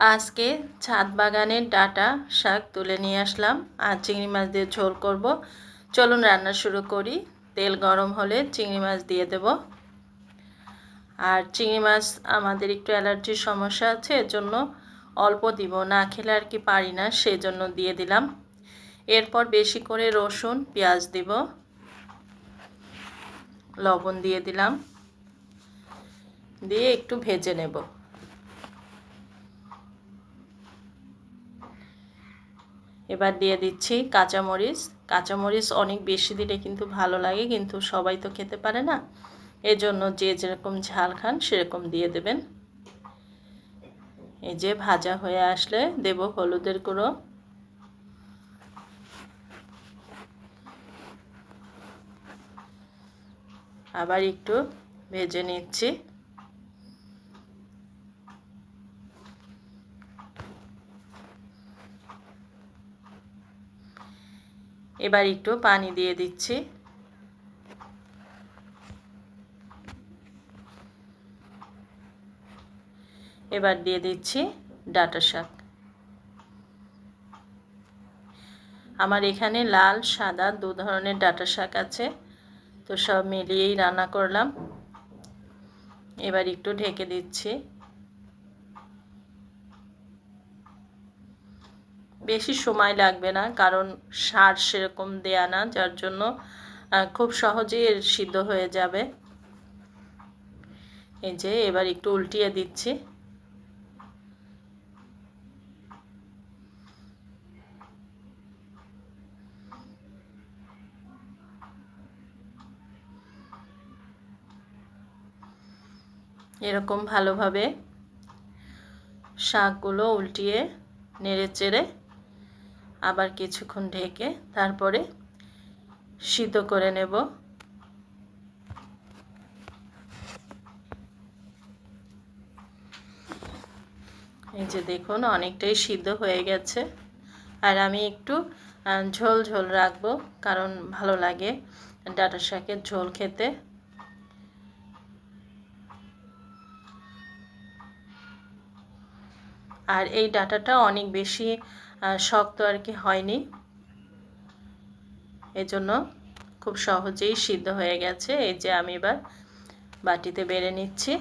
আজকে ছাদ বাগানের ডাটা শাক তুলে নিয়ে আসলাম। আর চিংড়ি মাছ দিয়ে ঝোল করব। চলুন রান্না শুরু করি। তেল গরম হলে চিংড়ি মাছ দিয়ে দেব। আর চিংড়ি মাছ আমাদের একটু অ্যালার্জির সমস্যা আছে এর জন্য অল্প দিব। না খেলে আর কি পারি না সেই জন্য দিয়ে দিলাম। এরপর বেশি করে রসুন, পেঁয়াজ দিব। লবণ দিয়ে দিলাম। দিয়ে একটু ভেজে নেব। এবার দিয়ে দিচ্ছি কাঁচামরিচ। কাঁচামরিচ অনেক বেশি দিলে কিন্তু ভালো লাগে, কিন্তু সবাই তো খেতে পারে না। এজন্য যে যেরকম ঝাল খান সেরকম দিয়ে দেবেন। এই যে ভাজা হয়ে আসলে দেব হলুদের গুঁড়ো। আবার একটু ভেজে নিচ্ছি। এবার একটু পানি দিয়ে দিচ্ছি। এবার দিয়ে দিচ্ছি ডাটা শাক। আমার এখানে লাল, সাদা দু ধরনের ডাটা শাক আছে, তো সব মিলিয়েই রান্না করলাম। এবার একটু ঢেকে দিচ্ছি। বেশি সময় লাগবে না, কারণ সার সেরকম দেয়া না, যার জন্য খুব সহজেই সিদ্ধ হয়ে যাবে। এই যে, এবার একটু উল্টিয়ে দিচ্ছি। এরকম ভালোভাবে শাকগুলো উল্টিয়ে নেড়ে চেড়ে আবার কিছুক্ষণ ঢেকে তারপরে সিদ্ধ করে নেব। এই যে দেখুন, অনেকটাই সিদ্ধ হয়ে গেছে। আর আমি একটু ঝোল ঝোল রাখব, কারণ ভালো লাগে ডাটা শাকের ঝোল খেতে। আর এই ডাটাটা অনেক বেশি শক্ত আর কি হয়নি। এজন্য খুব সহজেই সিদ্ধ হয়ে গেছে। এই যে আমি এবার বাটিতে বেড়ে নিচ্ছি।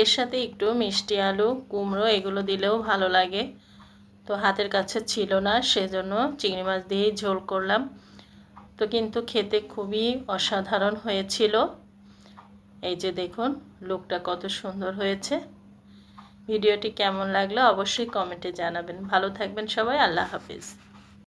এর সাথে একটু মিষ্টি আলু, কুমড়ো, এগুলো দিলেও ভালো লাগে। তো হাতের কাছে ছিল না, সেজন্য চিংড়ি মাছ দিয়েই ঝোল করলাম। তো কিন্তু খেতে খুবই অসাধারণ হয়েছিল। এই যে দেখুন, লুকটা কত সুন্দর হয়েছে। ভিডিওটি কেমন লাগল অবশ্যই কমেন্টে জানাবেন। ভালো থাকবেন সবাই, আল্লাহ হাফিজ।